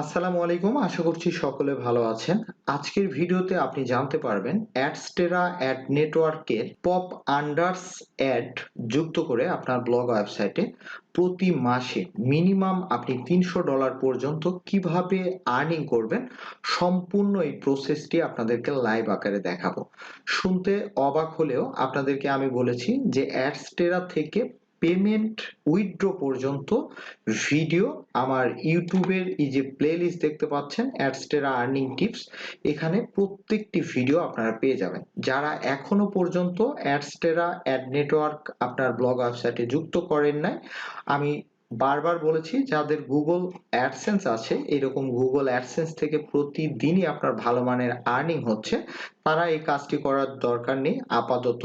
আসসালামু আলাইকুম, আশা করছি সকলে ভালো আছেন। আজকের ভিডিওতে আপনি জানতে পারবেন অ্যাডস্টেরা অ্যাড নেটওয়ার্কের পপ আন্ডারস অ্যাড যুক্ত করে আপনার ব্লগ ওয়েবসাইটে প্রতি মাসে মিনিমাম আপনি তিনশো ডলার পর্যন্ত কীভাবে আর্নিং করবেন সম্পূর্ণ এই প্রসেসটি আপনাদেরকে লাইভ আকারে দেখাবো। শুনতে অবাক হলেও আপনাদেরকে আমি বলেছি যে অ্যাডস্টেরা থেকে পেমেন্ট উইথড্র পর্যন্ত ভিডিও আমার ইউটিউবের এই যে প্লেলিস্ট দেখতে পাচ্ছেন অ্যাডস্টেরা আর্নিং টিপস এখানে প্রত্যেকটি ভিডিও আপনারা পেয়ে যাবেন। যারা এখনও পর্যন্ত অ্যাডস্টেরা অ্যাড নেটওয়ার্ক আপনার ব্লগ ওয়েবসাইটে যুক্ত করেন নাই, আমি বারবার বলেছি, যাদের গুগল অ্যাডসেন্স আছে, এরকম গুগল অ্যাডসেন্স থেকে প্রতিদিনই আপনার ভালো মানের আর্নিং হচ্ছে তারা এই কাজটি করার দরকার নেই আপাতত।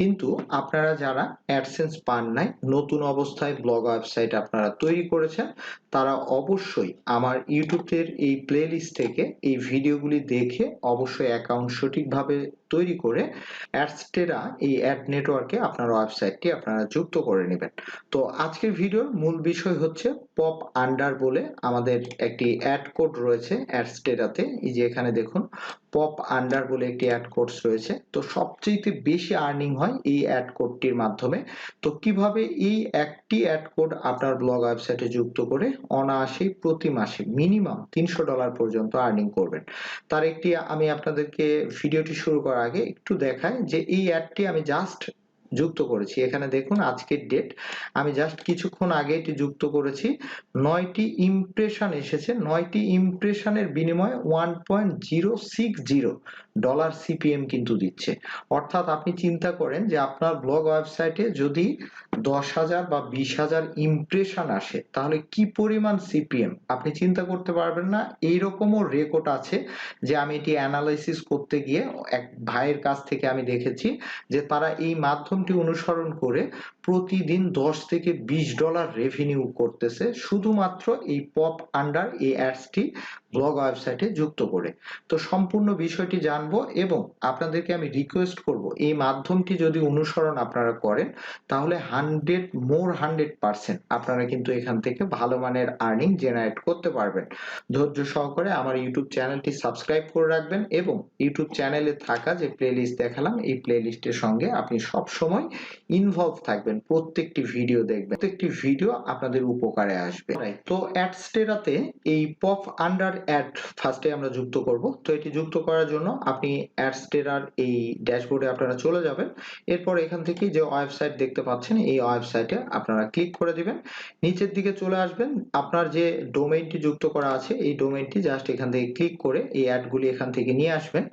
কিন্তু আপনারা যারা অ্যাডসেন্স পান নাই, নতুন অবস্থায় ব্লগ ওয়েবসাইট আপনারা তৈরি করেছেন, তারা অবশ্যই আমার ইউটিউবের এই প্লেলিস্ট থেকে এই ভিডিওগুলি দেখে অবশ্যই অ্যাকাউন্ট সঠিকভাবে তৈরি করে অ্যাডস্টেরা এই অ্যাড নেটওয়ার্কে আপনার ওয়েবসাইটটি আপনারা যুক্ত করে নেবেন। তো আজকের ভিডিওর মূল বিষয় হচ্ছে পপ আন্ডার বলে আমাদের একটি অ্যাড কোড রয়েছে অ্যাডস্টেরাতে এই যে এখানে দেখুন পপ আন্ডার বলে একটি অ্যাড কোর্স রয়েছে। তো সবচেয়ে বেশি আর্নিং হয় এই অ্যাড কোডটির মাধ্যমে। তো কীভাবে এই একটি অ্যাড কোড আপনার ব্লগ ওয়েবসাইটে যুক্ত করে অনায়াসেই প্রতি মাসে মিনিমাম তিনশো ডলার পর্যন্ত আর্নিং করবেন। তার একটি আমি আপনাদেরকে ভিডিওটি শুরু করার আগে একটু দেখাই যে এই অ্যাডটি আমি জাস্ট যুক্ত করেছি। এখানে দেখুন আজকের ডেট আমি জাস্ট কিছুক্ষণ আগে এটি যুক্ত করেছি। নয়টি ইমপ্রেশন এসেছে। নয়টি ইমপ্রেশনের বিনিময়ে one point zero six zero dollar CPM কিন্তু দিচ্ছে। অর্থাৎ আপনি চিন্তা করেন যে আপনার ব্লগ ওয়েবসাইটে যদি দশ হাজার বা বিশ হাজার ইমপ্রেশন আসে, তাহলে কি পরিমাণ সিপিএম আপনি চিন্তা করতে পারবেন না। এইরকমও রেকর্ড আছে যে আমি এটি অ্যানালাইসিস করতে গিয়ে এক ভাইয়ের কাছ থেকে আমি দেখেছি যে তারা এই মাধ্যমটি অনুসরণ করে প্রতিদিন দশ থেকে বিশ ডলার রেভিনিউ করতেছে শুধুমাত্র এই পপ আন্ডার এই অ্যাডসটি ব্লগ ওয়েবসাইটে যুক্ত করে। তো সম্পূর্ণ বিষয়টি জানব এবং আপনাদেরকে আমি রিকোয়েস্ট করব, এই মাধ্যমটি যদি অনুসরণ আপনারা করেন, তাহলে হান্ড্রেড মোর হান্ড্রেড পার্সেন্ট আপনারা কিন্তু এখান থেকে ভালো মানের আর্নিং জেনারেট করতে পারবেন। ধৈর্য সহকারে আমার ইউটিউব চ্যানেলটি সাবস্ক্রাইব করে রাখবেন এবং ইউটিউব চ্যানেলে থাকা যে প্লেলিস্ট দেখালাম, এই প্লেলিস্টের সঙ্গে আপনি সব সময় ইনভলভ থাকবেন। প্রত্যেকটি ভিডিও দেখবেন। প্রত্যেকটি ভিডিও আপনাদের উপকারে আসবে। তো অ্যাডস্টেরাতে এই পপ আন্ডার অ্যাড ফার্স্টে আমরা যুক্ত করব। তো এটি যুক্ত করার জন্য আপনি অ্যাডস্টেরার এই ড্যাশবোর্ডে আপনারা চলে যাবেন। এরপর এখান থেকে যে ওয়েবসাইট দেখতে পাচ্ছেন, এই ওয়েবসাইটে আপনারা ক্লিক করে দিবেন। নিচের দিকে চলে আসবেন। আপনার যে ডোমেইনটি যুক্ত করা আছে, এই ডোমেইনটি জাস্ট এখান থেকে ক্লিক করে এই অ্যাডগুলি এখান থেকে নিয়ে আসবেন।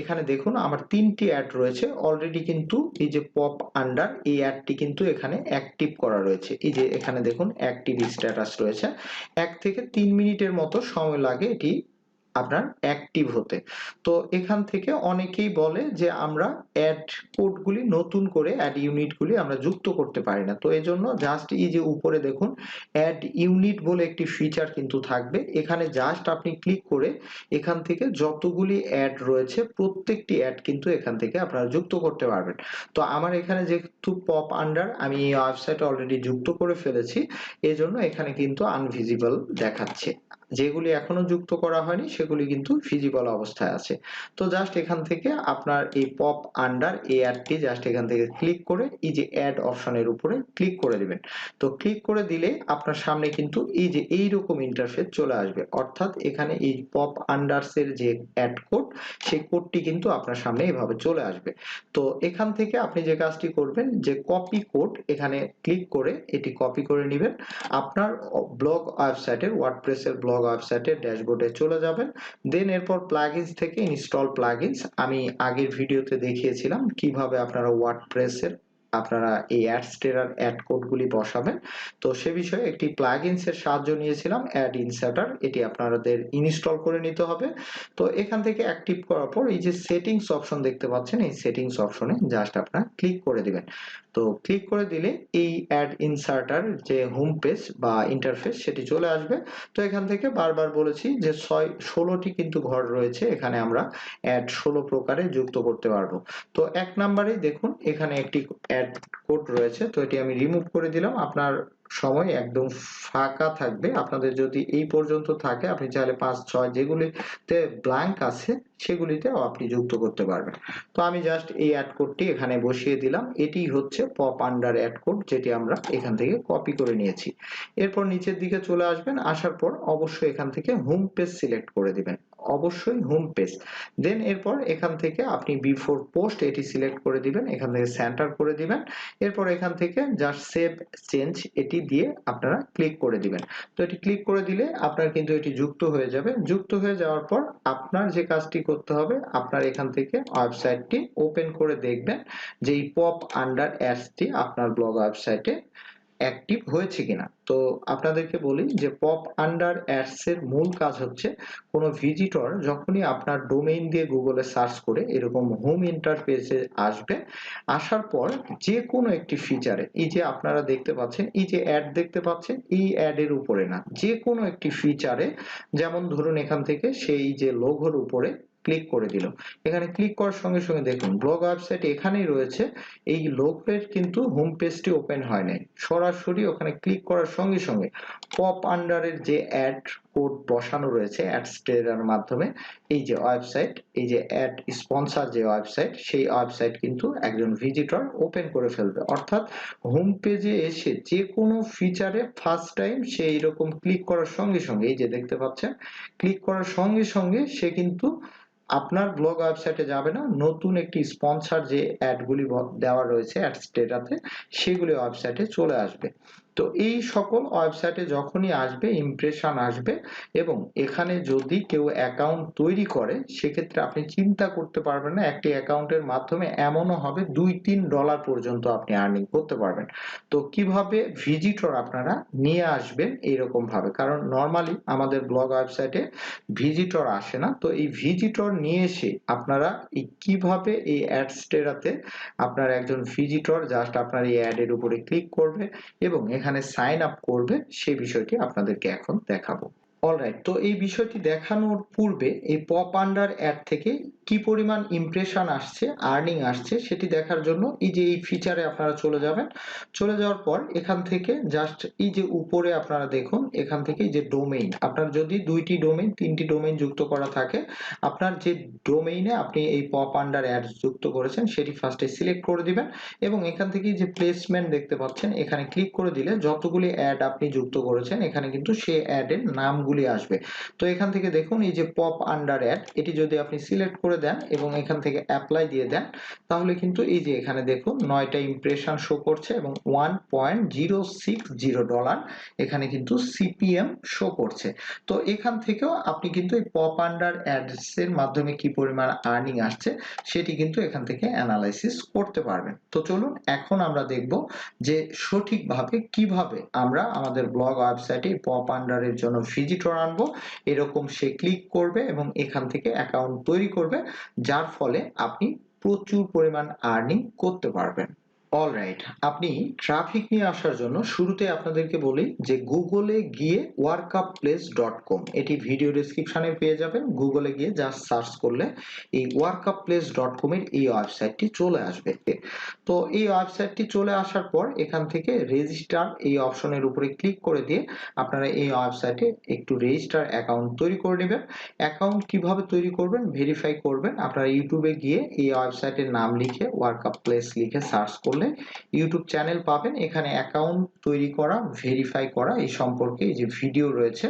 এখানে দেখুন, আমার তিনটি অ্যাড রয়েছে। অলরেডি কিন্তু এই যে পপ আন্ডার এই অ্যাডটি কিন্তু এখানে অ্যাক্টিভ করা রয়েছে। এই যে এখানে দেখুন অ্যাক্টিভ স্ট্যাটাস রয়েছে। এক থেকে তিন মিনিটের মতো সময় লাগে এটি আপনার অ্যাক্টিভ হতে। তো এখান থেকে অনেকেই বলে যে, আমরা অ্যাড কোডগুলি নতুন করে অ্যাড ইউনিটগুলি আমরা যুক্ত করতে পারি না। তো এজন্য জাস্ট এই যে উপরে দেখুন অ্যাড ইউনিট বলে একটি ফিচার কিন্তু থাকবে। এখানে জাস্ট আপনি ক্লিক করে এখান থেকে যতগুলি অ্যাড রয়েছে, প্রত্যেকটি অ্যাড কিন্তু এখান থেকে আপনারা যুক্ত করতে পারবেন। তো আমার এখানে যেহেতু পপ আন্ডার আমি এই ওয়েবসাইটে অলরেডি যুক্ত করে ফেলেছি, এজন্য এখানে কিন্তু আনভিজিবল দেখাচ্ছে। যেগুলি এখনও যুক্ত করা হয়নি, সেগুলি কিন্তু ফিজিবল অবস্থায় আছে। তো জাস্ট এখান থেকে আপনার এই পপ আন্ডার এই অ্যাডটি জাস্ট এখান থেকে ক্লিক করে এই যে অ্যাড অপশনের উপরে ক্লিক করে দিবেন। তো ক্লিক করে দিলে আপনার সামনে কিন্তু এই যে এই রকম ইন্টারফেস চলে আসবে। অর্থাৎ এখানে এই পপ আন্ডারস এর যে অ্যাড কোড সেই কোডটি কিন্তু আপনার সামনে এভাবে চলে আসবে। তো এখান থেকে আপনি যে কাজটি করবেন, যে কপি কোড এখানে ক্লিক করে এটি কপি করে নেবেন। আপনার ব্লগ ওয়েবসাইটের ওয়ার্ডপ্রেসের ব্লগ ওয়েবসাইটের ড্যাশবোর্ডে চলে যাবেন। দেন এরপর প্লাগইনস থেকে ইনস্টল প্লাগইনস আমি আগের ভিডিওতে দেখিয়েছিলাম কীভাবে আপনারা ওয়ার্ডপ্রেসের আপনারা এই অ্যাডস্টেরার অ্যাড কোডগুলি বসাবেন। তো সে বিষয়ে একটি প্লাগইনস এর সাহায্য নিয়েছিলাম অ্যাড ইনসার্টার এটি আপনাদের ইনস্টল করে নিতে হবে। তো এখান থেকে অ্যাক্টিভ করার পর এই যে সেটিংস অপশন দেখতে পাচ্ছেন, এই সেটিংস অপশনে জাস্ট আপনারা ক্লিক করে দিবেন। তো ক্লিক করে দিলে এই অ্যাড ইনসার্টার যে হোম পেজ বা ইন্টারফেস সেটি চলে আসবে। তো এখান থেকে বারবার বলেছি যে ছয়, ষোলোটি কিন্তু ঘর রয়েছে, এখানে আমরা অ্যাড ষোলো প্রকারে যুক্ত করতে পারব। তো এক নাম্বারেই দেখুন, এখানে একটি অ্যাড কোড রয়েছে, তো এটি আমি রিমুভ করে দিলাম। আপনার সময় একদম ফাঁকা থাকবে। আপনাদের যদি এই পর্যন্ত থাকে, আপনি চাইলে পাঁচ, ছয় যেগুলিতে ব্ল্যাঙ্ক আছে, সেগুলিতেও আপনি যুক্ত করতে পারবেন। তো আমি জাস্ট এই অ্যাড কোডটি এখানে বসিয়ে দিলাম। এটি হচ্ছে পপ আন্ডার অ্যাড কোড যেটি আমরা এখান থেকে কপি করে নিয়েছি। এরপর নিচের দিকে চলে আসবেন। আসার পর অবশ্যই এখান থেকে হোম পেজ সিলেক্ট করে দিবেন। অবশ্যই হোম পেজ দেন এরপর এখান থেকে আপনি বিফোর পোস্ট এটি সিলেক্ট করে দিবেন। এখান থেকে সেন্টার করে দিবেন। এরপর এখান থেকে জাস্ট সেভ চেঞ্জ এটি দিয়ে আপনারা ক্লিক করে দিবেন। তো এটি ক্লিক করে দিলে আপনার কিন্তু এটি যুক্ত হয়ে যাবে। যুক্ত হয়ে যাওয়ার পর আপনার যে কাজটি করতে হবে, আপনার এখান থেকে ওয়েবসাইটটি ওপেন করে দেখবেন। যে এই পপ আন্ডার অ্যাডসটি আপনার ব্লগ ওয়েবসাইটে অ্যাক্টিভ হয়েছে কিনা? তো আপনাদেরকে বলি যে পপ আন্ডার অ্যাডস এর মূল কাজ হচ্ছে কোনো ভিজিটর যখনই আপনার ডোমেইন দিয়ে গুগলে সার্চ করে এরকম হোম ইন্টারফেসে আসবে, আসার পর যে কোনো একটি ফিচারে এই যে আপনারা দেখতে পাচ্ছেন, এই যে অ্যাড দেখতে পাচ্ছেন, এই অ্যাডের উপরে না যে কোনো একটি ফিচারে যেমন ধরুন এখান থেকে সেই যে লোগোর উপরে ক্লিক করে দিল। এখানে ক্লিক করার সঙ্গে সঙ্গে দেখুন ব্লগ ওয়েবসাইট এখানেই রয়েছে, এই লোগের কিন্তু হোম পেজটি ওপেন হয় নাই। সরাসরি ওখানে ক্লিক করার সঙ্গে সঙ্গে পপ আন্ডারের যে অ্যাড কোড বসানো রয়েছে অ্যাড স্টেরার মাধ্যমে, এই যে ওয়েবসাইট এই যে অ্যাড স্পন্সর যে ওয়েবসাইট সেই ওয়েবসাইট কিন্তু একজন ভিজিটর ওপেন করে ফেলবে। অর্থাৎ হোম পেজে এসে যে কোনো ফিচারে ফার্স্ট টাইম সে এইরকম ক্লিক করার সঙ্গে সঙ্গে, এই যে দেখতে পাচ্ছেন ক্লিক করার সঙ্গে সঙ্গে সে কিন্তু আপনার ব্লগ ওয়েবসাইটে যাবে না, নতুন একটি স্পন্সর যে অ্যাডগুলি দেওয়া রয়েছে অ্যাড স্টেটাতে সেগুলি ওয়েবসাইটে চলে আসবে। তো এই সকল ওয়েবসাইটে যখনই আসবে ইমপ্রেশন আসবে এবং এখানে যদি কেউ অ্যাকাউন্ট তৈরি করে, সেক্ষেত্রে আপনি চিন্তা করতে পারবেন না, একটি অ্যাকাউন্টের মাধ্যমে এমনও হবে দুই তিন ডলার পর্যন্ত আপনি আর্নিং করতে পারবেন। তো কীভাবে ভিজিটর আপনারা নিয়ে আসবেন এইরকম ভাবে? কারণ নর্মালি আমাদের ব্লগ ওয়েবসাইটে ভিজিটর আসে না। তো এই ভিজিটর নিয়ে এসে আপনারা এই কীভাবে এই অ্যাডস্টেরাতে আপনার একজন ভিজিটর জাস্ট আপনার এই অ্যাডের উপরে ক্লিক করবে এবং এখানে সাইন আপ করবে, সেই বিষয়টি আপনাদেরকে এখন দেখাবো। অলরাইট তো এই বিষয়টি দেখানোর পূর্বে এই পপ আন্ডার অ্যাড থেকে কি পরিমাণ ইমপ্রেশন আসছে আর্নিং আসছে, সেটি দেখার জন্য এই যে এই ফিচারে আপনারা চলে যাবেন। চলে যাওয়ার পর এখান থেকে জাস্ট এই যে উপরে আপনারা দেখুন, এখান থেকে যে ডোমেইন আপনার যদি দুইটি ডোমেইন তিনটি ডোমেইন যুক্ত করা থাকে, আপনার যে ডোমেইনে আপনি এই পপ আন্ডার অ্যাড যুক্ত করেছেন, সেটি ফার্স্টে সিলেক্ট করে দিবেন এবং এখান থেকে যে প্লেসমেন্ট দেখতে পাচ্ছেন, এখানে ক্লিক করে দিলে যতগুলি অ্যাড আপনি যুক্ত করেছেন, এখানে কিন্তু সে অ্যাডের নামগুলি আসবে। তো এখান থেকে দেখুন, এই যে পপ আন্ডার অ্যাড এটি যদি আপনি সিলেক্ট করে দেন এবং এখান থেকে অ্যাপ্লাই দিয়ে দেন, তাহলে কিন্তু এই যে এখানে দেখুন নয়টা ইমপ্রেশন শো করছে এবং one point zero six zero dollar এখানে কিন্তু সিপিএম শো করছে। তো এখান থেকেও আপনি কিন্তু এই পপ আন্ডার অ্যাডস এর মাধ্যমে কি পরিমাণ আর্নিং আসছে, সেটি কিন্তু এখান থেকে অ্যানালাইসিস করতে পারবেন। তো চলুন এখন আমরা দেখব যে সঠিকভাবে কীভাবে আমরা আমাদের ব্লগ ওয়েবসাইটে পপ আন্ডারের জন্য ভিজিটর আনব, এরকম সে ক্লিক করবে এবং এখান থেকে অ্যাকাউন্ট তৈরি করবে যার ফলে আপনি প্রচুর পরিমাণ আর্নিং করতে পারবেন। অলরাইট আপনি ট্রাফিক নিয়ে আসার জন্য শুরুতে আপনাদেরকে বলি যে গুগলে গিয়ে ওয়ার্কআপ প্লেস ডট কম এটি ভিডিও ডিসক্রিপশনে পেয়ে যাবেন। গুগলে গিয়ে জাস্ট সার্চ করলে এই ওয়ার্কআপ প্লেস ডট কমের এই ওয়েবসাইটটি চলে আসবে। তো এই ওয়েবসাইটটি চলে আসার পর এখান থেকে রেজিস্টার এই অপশনের উপরে ক্লিক করে দিয়ে আপনারা এই ওয়েবসাইটে একটু রেজিস্টার অ্যাকাউন্ট তৈরি করে নেবেন। অ্যাকাউন্ট কীভাবে তৈরি করবেন? ভেরিফাই করবেন। আপনারা ইউটিউবে গিয়ে এই ওয়েবসাইটের নাম লিখে ওয়ার্কআপ প্লেস লিখে সার্চ করলে ইউটিউব চ্যানেল পাবেন। এখানে অ্যাকাউন্ট তৈরি করা ভেরিফাই করা এই সম্পর্কে এই যে ভিডিও রয়েছে,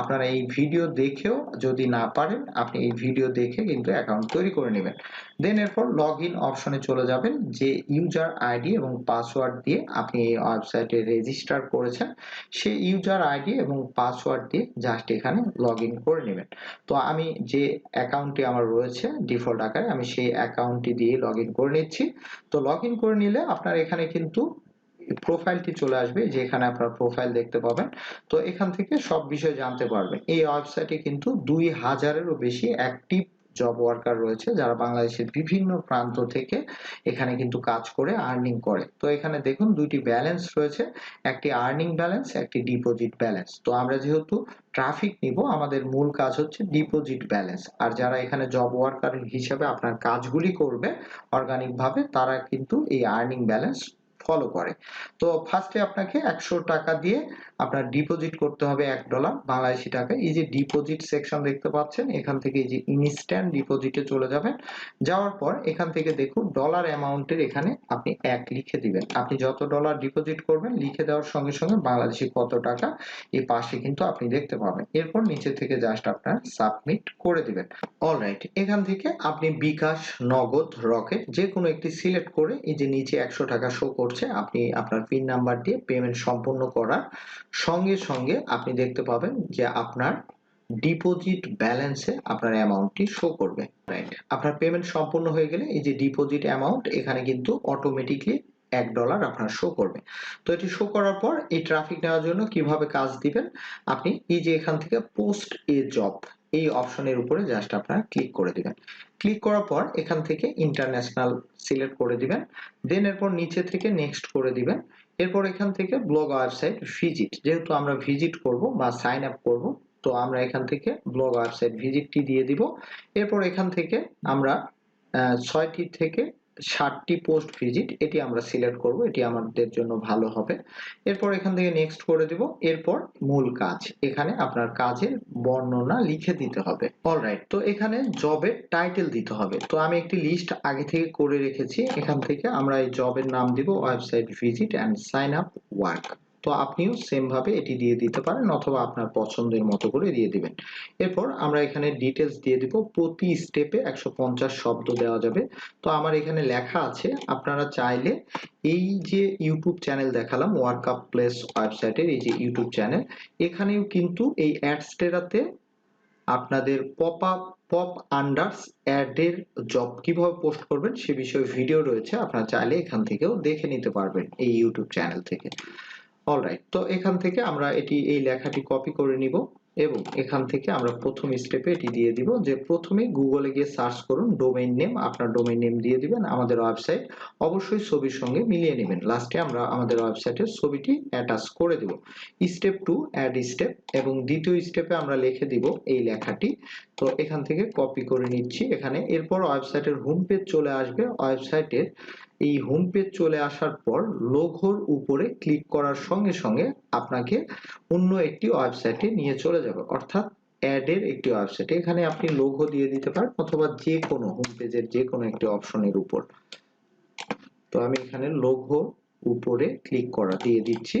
আপনারা এই ভিডিও দেখেও যদি না পারেন, আপনি এই ভিডিও দেখে কিন্তু অ্যাকাউন্ট তৈরি করে নেবেন। দেন এরপর লগ ইন অপশনে চলে যাবেন, যে ইউজার আইডি এবং পাসওয়ার্ড দিয়ে আপনি এই ওয়েবসাইটে রেজিস্টার করেছেন, সেই ইউজার আইডি এবং পাসওয়ার্ড দিয়ে জাস্ট এখানে লগ ইন করে নেবেন। তো আমি যে অ্যাকাউন্টটি আমার রয়েছে ডিফল্ট আকারে, আমি সেই অ্যাকাউন্টটি দিয়ে লগ ইন করে নিচ্ছি। তো লগ ইন করে নিলে আপনার এখানে কিন্তু প্রোফাইলটি চলে আসবে, যেখানে আপনার প্রোফাইল দেখতে পাবেন। তো এখান থেকে সব বিষয় জানতে পারবেন। এই ওয়েবসাইটে কিন্তু দুই হাজারেরও বেশি অ্যাক্টিভ জব ওয়ার্কার রয়েছে, যারা বাংলাদেশের বিভিন্ন প্রান্ত থেকে এখানে কিন্তু কাজ করে আর্নিং করে। তো এখানে দেখুন দুইটি ব্যালেন্স রয়েছে, একটি আর্নিং ব্যালেন্স একটি ডিপোজিট ব্যালেন্স তো আমরা যেহেতু ট্রাফিক নিব, আমাদের মূল কাজ হচ্ছে ডিপোজিট ব্যালেন্স আর যারা এখানে জব ওয়ার্কার হিসেবে আপনার কাজগুলি করবে অর্গানিক ভাবে, তারা কিন্তু এই আর্নিং ব্যালেন্স ফলো করে। তো ফার্স্টে আপনাকে একশো টাকা দিয়ে আপনার ডিপোজিট করতে হবে এক ডলার বাংলাদেশি টাকা এই যে ডিপোজিট সেকশন দেখতে পাচ্ছেন, এখান থেকে এই যে ইনস্ট্যান্ট ডিপোজিটে চলে যাবেন। যাওয়ার পর এখান থেকে দেখুন ডলার অ্যামাউন্টের এখানে আপনি এক লিখে দিবেন। আপনি যত ডলার ডিপোজিট করবেন, লিখে দেওয়ার সঙ্গে সঙ্গে বাংলাদেশি কত টাকা, এই পাশে কিন্তু আপনি দেখতে পাবেন। এরপর নিচে থেকে জাস্ট আপনার সাবমিট করে দিবেন। অলরাইট এখান থেকে আপনি বিকাশ, নগদ, রকেট যে কোনো একটি সিলেক্ট করে এই যে নিচে একশো টাকা শো করছে, আপনি আপনার পিন নাম্বার দিয়ে পেমেন্ট সম্পূর্ণ করার সঙ্গে সঙ্গে আপনি দেখতে পাবেন যে আপনার ডিপোজিট ব্যালেন্সে আপনার অ্যামাউন্টটি শো করবে। রাইট আপনার পেমেন্ট সম্পূর্ণ হয়ে গেলে এই যে ডিপোজিট অ্যামাউন্ট এখানে কিন্তু অটোমেটিকলি এক ডলার আপনার শো করবে। তো এটি শো করার পর এই ট্রাফিক নেওয়ার জন্য কীভাবে কাজ দিবেন? আপনি এই যে এখান থেকে পোস্ট এ জব এই অপশনের উপরে জাস্ট আপনারা ক্লিক করে দিবেন। ক্লিক করার পর এখান থেকে ইন্টারন্যাশনাল সিলেক্ট করে দিবেন। দেন এরপর নিচে থেকে নেক্সট করে দিবেন। এরপর এখান থেকে ব্লগ ওয়েবসাইট ভিজিট যেহেতু আমরা ভিজিট করব বা সাইন আপ করব, তো আমরা এখান থেকে ব্লগ ওয়েবসাইট ভিজিটটি দিয়ে দিব। এরপর এখান থেকে আমরা ছয়টি থেকে ষাটটি পোস্ট ভিজিট এটি আমরা সিলেক্ট করব, এটি আমাদের জন্য ভালো হবে। এরপর এখান থেকে নেক্সট করে দিব, এরপর মূল কাজ। এখানে আপনার কাজের বর্ণনা লিখে দিতে হবে। অলরাইট তো এখানে জবের টাইটেল দিতে হবে। তো আমি একটি লিস্ট আগে থেকে করে রেখেছি, এখান থেকে আমরা এই জবের নাম দিব website visit and sign up work তো আপনিও সেম ভাবে এটি দিয়ে দিতে পারেন অথবা আপনার পছন্দের মতো করে দিয়ে দিবেন। এরপর আমরা এখানে ডিটেলস দিয়ে দিব, প্রতি স্টেপে একশো পঞ্চাশ শব্দ দেওয়া যাবে। তো আমার এখানে লেখা আছে, আপনারা চাইলে এই যে ইউটিউব চ্যানেল দেখালাম ওয়ার্ক আপ প্লেস ওয়েবসাইটের এই যে ইউটিউব চ্যানেল এখানেও কিন্তু এই অ্যাডস্টেরাতে আপনাদের পপ আপ পপ আন্ডার্স অ্যাডের জব কীভাবে পোস্ট করবেন সে বিষয়ে ভিডিও রয়েছে, আপনারা চাইলে এখান থেকেও দেখে নিতে পারবেন এই ইউটিউব চ্যানেল থেকে। অলরাইট তো এখান থেকে আমরা এটি, এই লেখাটি কপি করে নিব এবং এখান থেকে আমরা প্রথম স্টেপে এটি দিয়ে দিব যে প্রথমে গুগলে গিয়ে সার্চ করুন ডোমেইন নেম আপনার ডোমেইন নেম দিয়ে দিবেন, আমাদের ওয়েবসাইট অবশ্যই ছবির সঙ্গে মিলিয়ে নেবেন। লাস্টে আমরা আমাদের ওয়েবসাইটের ছবিটি অ্যাটাচ করে দিব। স্টেপ টু অ্যাড স্টেপ এবং দ্বিতীয় স্টেপে আমরা লিখে দিব এই লেখাটি। তো এখান থেকে কপি করে নিচ্ছি। এখানে এরপর ওয়েবসাইটের হোম পেজ চলে আসবে। ওয়েবসাইটের এই হোম পেজ চলে আসার পর লোঘোর উপরে ক্লিক করার সঙ্গে সঙ্গে আপনাকে অন্য একটি ওয়েবসাইটে নিয়ে চলে যাবে। অর্থাৎ অ্যাডের একটি ওয়েবসাইটে এখানে আপনি লোগো দিয়ে দিতে পারেন অথবা যে কোনো হোম পেজের যে কোনো একটি অপশনের উপর। তো আমি এখানে লোগো উপরে ক্লিক করা দিয়ে দিচ্ছি।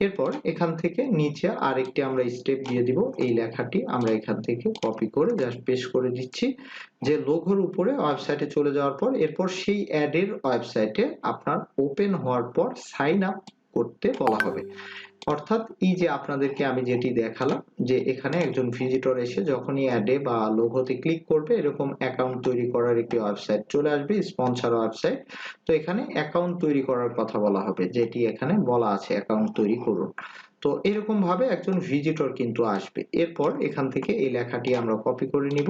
এরপর এখান থেকে নিচে আরেকটি আমরা স্টেপ দিয়ে দিব। এই লেখাটি আমরা এখান থেকে কপি করে জাস্ট পেস্ট করে দিচ্ছি। যে লোগোর উপরে ওয়েবসাইটে চলে যাওয়ার পর, এরপর সেই অ্যাডের ওয়েবসাইটে আপনার ওপেন হওয়ার পর সাইন আপ করতে বলা হবে। অর্থাৎ এই যে আপনাদেরকে আমি যেটি দেখালাম, যে এখানে একজন ভিজিটর এসে যখনই অ্যাডে বা লোগোতে ক্লিক করবে, এরকম অ্যাকাউন্ট তৈরি করার একটি ওয়েবসাইট চলে আসবে স্পন্সর ওয়েবসাইট তো এখানে অ্যাকাউন্ট তৈরি করার কথা বলা হবে, যেটি এখানে বলা আছে অ্যাকাউন্ট তৈরি করুন। তো এরকম ভাবে একজন ভিজিটর কিন্তু আসবে। এরপর এখান থেকে এই লেখাটি আমরা কপি করে নিব।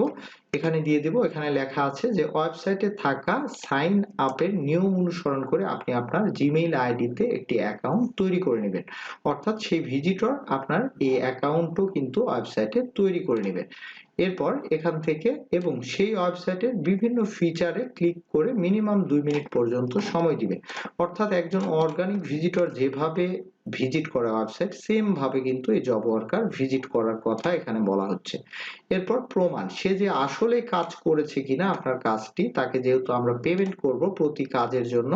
এখানে দিয়ে দিব, এখানে লেখা আছে যে ওয়েবসাইটে থাকা সাইন আপের নিয়ম অনুসরণ করে আপনি আপনার জিমেইল আইডিতে একটি অ্যাকাউন্ট তৈরি করে নেবেন। অর্থাৎ সেই ভিজিটর আপনার এই অ্যাকাউন্টও কিন্তু ওয়েবসাইটে তৈরি করে নেবেন। এরপর এখান থেকে এবং সেই ওয়েবসাইটের বিভিন্ন ফিচারে ক্লিক করে মিনিমাম দুই মিনিট পর্যন্ত সময় দিবে অর্থাৎ একজন অর্গানিক ভিজিটর যেভাবে ভিজিট করা ওয়েবসাইট সেম ভাবে কিন্তু এই জব ওয়ার্কার ভিজিট করার কথা এখানে বলা হচ্ছে। এরপর প্রমাণ, সে যে আসলে কাজ করেছে কিনা আপনার কাজটি, তাকে যেহেতু আমরা পেমেন্ট করব প্রতি কাজের জন্য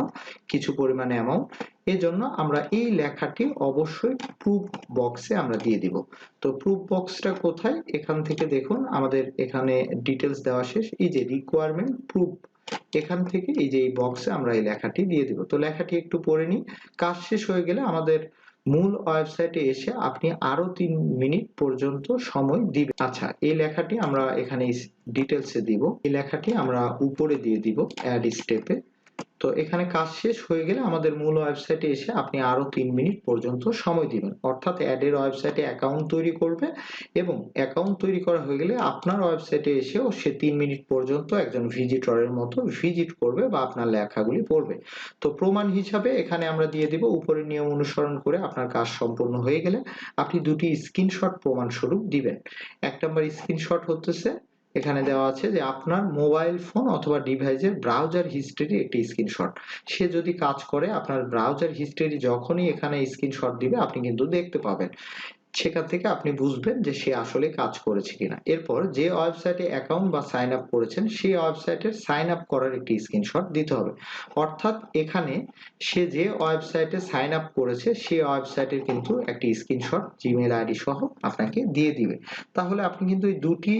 কিছু পরিমাণ অ্যামাউন্ট এজন্য আমরা এই লেখাটি অবশ্যই প্রুফ বক্সে আমরা দিয়ে দিব। তো প্রুফ বক্সটা কোথায়? এখান থেকে দেখুন, আমাদের এখানে ডিটেলস দেওয়া শেষ, এই যে রিকোয়ারমেন্ট প্রুফ এখান থেকে এই যে এই বক্সে আমরা এই লেখাটি দিয়ে দিব। তো লেখাটি একটু পড়ে নিই, কাজ শেষ হয়ে গেলে আমাদের মূল ওয়েবসাইটে এসে আপনি আরও তিন মিনিট পর্যন্ত সময় দিবেন। আচ্ছা এই লেখাটি আমরা এখানে ডিটেলসে দিব। এই লেখাটি আমরা উপরে দিয়ে দিব অ্যাড স্টেপে তো এখানে কাজ শেষ হয়ে গেলে আমাদের মূল ওয়েবসাইটে এসে আপনি আরও তিন মিনিট পর্যন্ত সময় দিবেন। অর্থাৎ অ্যাডের ওয়েবসাইটে অ্যাকাউন্ট তৈরি করবে এবং অ্যাকাউন্ট তৈরি করা হয়ে গেলে আপনার ওয়েবসাইটে এসেও সে তিন মিনিট পর্যন্ত একজন ভিজিটরের মতো ভিজিট করবে বা আপনার লেখাগুলি পড়বে। তো প্রমাণ হিসাবে এখানে আমরা দিয়ে দিব, উপরের নিয়ম অনুসরণ করে আপনার কাজ সম্পূর্ণ হয়ে গেলে আপনি দুটি স্ক্রিনশট প্রমাণ স্বরূপ দিবেন। এক নম্বর স্ক্রিনশট হতেছে এখানে দেওয়া আছে যে আপনার মোবাইল ফোন অথবা ডিভাইসের ব্রাউজার হিস্ট্রি একটি স্ক্রিনশট সে যদি কাজ করে, আপনার ব্রাউজার হিস্ট্রি যখনই এখানে স্ক্রিনশট দিবে, আপনি কিন্তু দেখতে পাবেন। সেখান থেকে আপনি বুঝবেন যে সে আসলে কাজ করেছে কিনা। এরপর যে ওয়েবসাইটে অ্যাকাউন্ট বা সাইন আপ করেছেন, সেই ওয়েবসাইটের সাইন আপ করার একটি স্ক্রিনশট দিতে হবে। অর্থাৎ এখানে সে যে ওয়েবসাইটে সাইন আপ করেছে সেই ওয়েবসাইটের কিন্তু একটি স্ক্রিনশট জিমেল আইডি সহ আপনাকে দিয়ে দিবে। তাহলে আপনি কিন্তু এই দুটি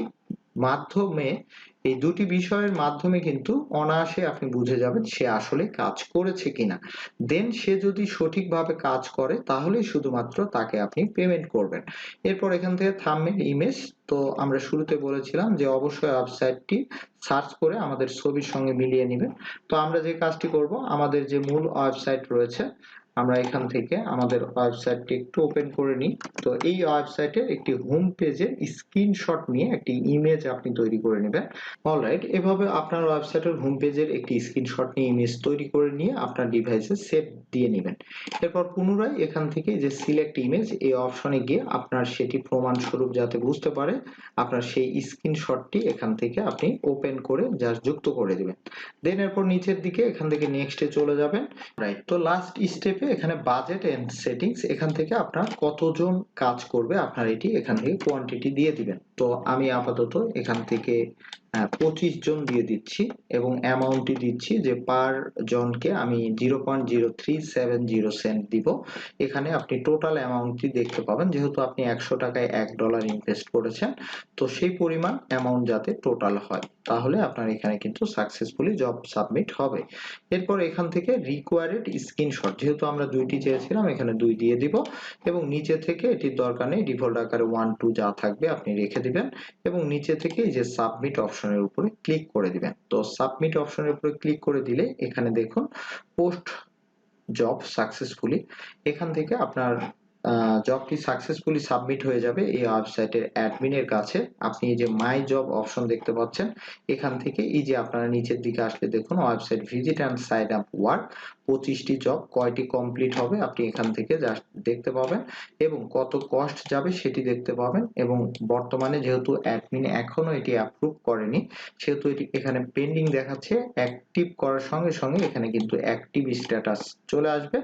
মাধ্যমে এই দুটি বিষয়ের মাধ্যমে কিন্তু অনায়াসে আপনি বুঝে যাবেন সে আসলে কাজ করেছে কিনা। দেন সে যদি সঠিকভাবে কাজ করে তাহলে শুধুমাত্র তাকে আপনি পেমেন্ট করবেন। এরপর এখান থেকে থাম্বনেল ইমেজ তো আমরা শুরুতে বলেছিলাম যে অবশ্যই ওয়েবসাইটটি সার্চ করে আমাদের ছবির সঙ্গে মিলিয়ে নেবেন। তো আমরা যে কাজটি করব, আমাদের যে মূল ওয়েবসাইট রয়েছে আমরা এখান থেকে আমাদের ওয়েবসাইটটি একটু ওপেন করে নিই। তো এই ওয়েবসাইটের একটি হোম পেজের স্ক্রিনশট নিয়ে একটি ইমেজ আপনি তৈরি করে নেবেন। অলরাইট এভাবে আপনার ওয়েবসাইটের হোম পেজের একটি স্ক্রিনশট নিয়ে ইমেজ তৈরি করে নিয়ে আপনার ডিভাইসে সেভ দিয়ে নেবেন। এরপর পুনরায় এখান থেকে যে সিলেক্ট ইমেজ এই অপশনে গিয়ে আপনার সেটি প্রমাণস্বরূপ যাতে বুঝতে পারে, আপনার সেই স্ক্রিনশটটি এখান থেকে আপনি ওপেন করে জাস্ট যুক্ত করে দিবেন। দেন এরপর নিচের দিকে এখান থেকে নেক্সটে চলে যাবেন। রাইট তো লাস্ট স্টেপে এখানে বাজেট এন্ড সেটিংস এখান থেকে আপনার কতজন কাজ করবে আপনার এটি এখান থেকে কোয়ান্টিটি দিয়ে দিবেন। তো আমি আপাতত এখান থেকে পঁচিশ জন দিয়ে দিচ্ছি এবং অ্যামাউন্টটি দিচ্ছি যে পার জনকে আমি zero point zero three seven zero cent দিব। এখানে আপনি টোটাল অ্যামাউন্টটি দেখতে পাবেন, যেহেতু আপনি একশো টাকায় এক ডলার ইনভেস্ট করেছেন, তো সেই পরিমাণ অ্যামাউন্ট যাতে টোটাল হয়, তাহলে আপনার এখানে কিন্তু সাকসেসফুলি জব সাবমিট হবে। এরপর এখান থেকে রিকোয়ারেড স্ক্রিনশট যেহেতু আমরা দুইটি চেয়েছিলাম, এখানে দুই দিয়ে দিব এবং নিচে থেকে এটির দরকার নেই ডিফল্ট আকারে ওয়ান টু যা থাকবে আপনি রেখে দিবেন এবং নিচে থেকে এই যে সাবমিট অপশনের উপরে ক্লিক করে দিবেন। তো সাবমিট অপশনের উপরে ক্লিক করে দিলে এখানে দেখুন পোস্ট জব সাকসেসফুলি এখান থেকে আপনার জবটি সাকসেসফুলি সাবমিট হয়ে যাবে এই ওয়েবসাইটের অ্যাডমিনের কাছে। আপনি যে মাই জব অপশন দেখতে পাচ্ছেন, এখান থেকে এই যে আপনারা নিচের দিকে আসলে দেখুন website visit and sign up work পঁচিশটি জব কয়টি কমপ্লিট হবে আপনি এখান থেকে জাস্ট দেখতে পাবেন এবং কত কস্ট যাবে সেটি দেখতে পাবেন এবং বর্তমানে যেহেতু অ্যাডমিন এখনও এটি অ্যাপ্রুভ করেনি, সেহেতু এটি এখানে পেন্ডিং দেখাচ্ছে অ্যাক্টিভ করার সঙ্গে সঙ্গে এখানে কিন্তু অ্যাক্টিভ স্ট্যাটাস চলে আসবে।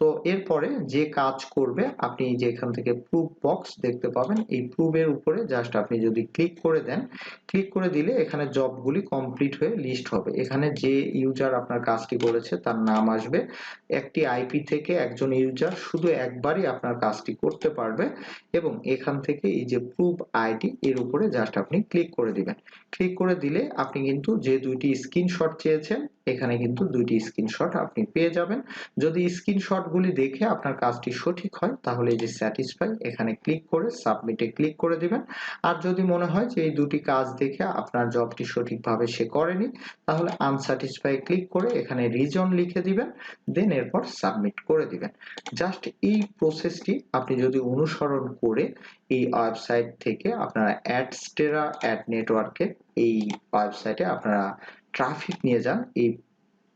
তো এরপরে যে কাজ করবে আপনি যে এখান থেকে প্রুফ বক্স দেখতে পাবেন, এই প্রুফের উপরে জাস্ট আপনি যদি ক্লিক করে দেন ক্লিক করে দিলে এখানে জবগুলি কমপ্লিট হয়ে লিস্ট হবে। এখানে যে ইউজার আপনার কাজটি করেছে তার নাম আসবে একটি আইপি থেকে একজন ইউজার শুধু একবারই আপনার কাজটি করতে পারবে এবং এখান থেকে এই যে প্রুফ আইডি এর উপরে জাস্ট আপনি ক্লিক করে দিবেন। ক্লিক করে দিলে আপনি কিন্তু যে দুইটি স্ক্রিনশট চেয়েছেন এখানে কিন্তু দুইটি স্ক্রিনশট আপনি পেয়ে যাবেন। যদি স্ক্রিনশটগুলি দেখে আপনার কাজটি সঠিক হয়, তাহলে এই যে স্যাটিসফাই এখানে ক্লিক করে সাবমিটে ক্লিক করে দিবেন। আর যদি মনে হয় যে এই দুটি কাজ দেখে আপনার জবটি সঠিকভাবে সে করেনি, তাহলে আনস্যাটিসফাই ক্লিক করে এখানে রিজন লিখে দিবেন দেন এরপর সাবমিট করে দিবেন। জাস্ট এই প্রসেসটি আপনি যদি অনুসরণ করে এই ওয়েবসাইট থেকে আপনারা অ্যাডস্টেরা অ্যাড নেটওয়ার্কে এই ওয়েবসাইটে আপনারা ট্রাফিক নিয়ে যান এই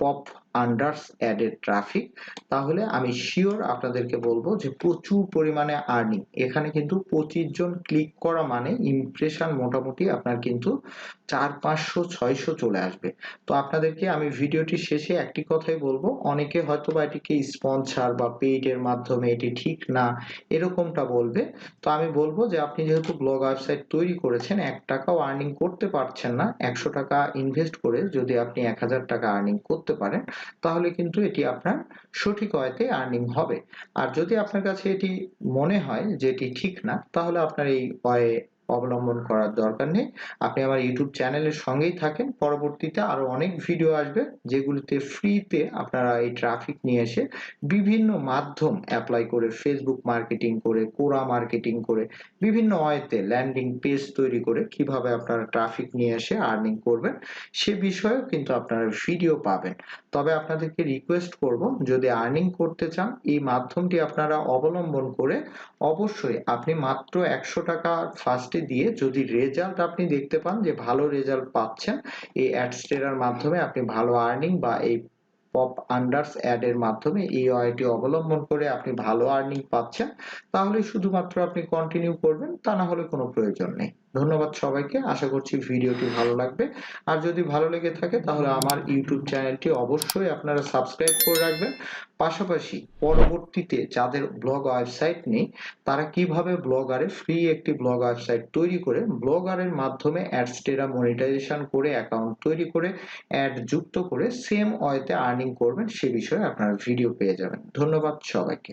পপ আন্ডার্স অ্যাডেড ট্রাফিক তাহলে আমি শিওর আপনাদেরকে বলব যে প্রচুর পরিমাণে আর্নিং এখানে কিন্তু পঁচিশ জন ক্লিক করা মানে ইমপ্রেশন মোটামুটি আপনার কিন্তু চার, পাঁচশো, ছয়শো চলে আসবে। তো আপনাদেরকে আমি ভিডিওটি শেষে একটি কথাই বলব, অনেকে হয়তো বা এটিকে স্পন্সার বা পেইডের মাধ্যমে এটি ঠিক না, এরকমটা বলবে। তো আমি বলব যে আপনি যেহেতু ব্লগ ওয়েবসাইট তৈরি করেছেন, এক টাকাও আর্নিং করতে পারছেন না, একশো টাকা ইনভেস্ট করে যদি আপনি এক হাজার টাকা আর্নিং করতে পারেন তাহলে কিন্তু এটি আপনার সঠিক ওয়েতে আর্নিং হবে। আর যদি আপনার কাছে এটি মনে হয় যে এটি ঠিক না, তাহলে আপনার এই ওয়ে অবলম্বন করার দরকার নেই। আপনি আমার ইউটিউব চ্যানেলের সঙ্গেই থাকেন। পরবর্তীতে আরও অনেক ভিডিও আসবে, যেগুলিতে ফ্রিতে আপনারা এই ট্রাফিক নিয়ে এসে বিভিন্ন মাধ্যম অ্যাপ্লাই করে ফেসবুক মার্কেটিং করে কোরা মার্কেটিং করে, বিভিন্ন ওয়েতে ল্যান্ডিং পেজ তৈরি করে কীভাবে আপনারা ট্রাফিক নিয়ে এসে আর্নিং করবেন, সে বিষয়েও কিন্তু আপনারা ভিডিও পাবেন। তবে আপনাদেরকে রিকোয়েস্ট করব, যদি আর্নিং করতে চান, এই মাধ্যমটি আপনারা অবলম্বন করে অবশ্যই আপনি মাত্র একশো টাকা ফার্স্ট অ্যাডসটি দিয়ে যদি রেজাল্ট আপনি দেখতে পান যে ভালো রেজাল্ট পাচ্ছেন, এই অ্যাডস্টেরার মাধ্যমে আপনি ভালো আর্নিং বা এই পপ আন্ডার্স অ্যাড এর মাধ্যমে এই ওয়াইটি অবলম্বন করে আপনি ভালো আর্নিং পাচ্ছেন, তাহলে শুধুমাত্র আপনি কন্টিনিউ করবেন, তা না হলে কোনো প্রয়োজন নেই। ধন্যবাদ সবাইকে। আশা করছি ভিডিওটি ভালো লাগবে। আর যদি ভালো লেগে থাকে তাহলে আমার ইউটিউব চ্যানেলটি অবশ্যই আপনারা সাবস্ক্রাইব করে রাখবেন। পাশাপাশি পরবর্তীতে যাদের ব্লগ ওয়েবসাইট নেই, তারা কীভাবে ব্লগারে ফ্রি একটি ব্লগ ওয়েবসাইট তৈরি করে, ব্লগারের মাধ্যমে অ্যাডস্টেরা মনিটাইজেশন করে, অ্যাকাউন্ট তৈরি করে, অ্যাড যুক্ত করে সেম ওয়েতে আর্নিং করবেন, সে বিষয়ে আপনারা ভিডিও পেয়ে যাবেন। ধন্যবাদ সবাইকে।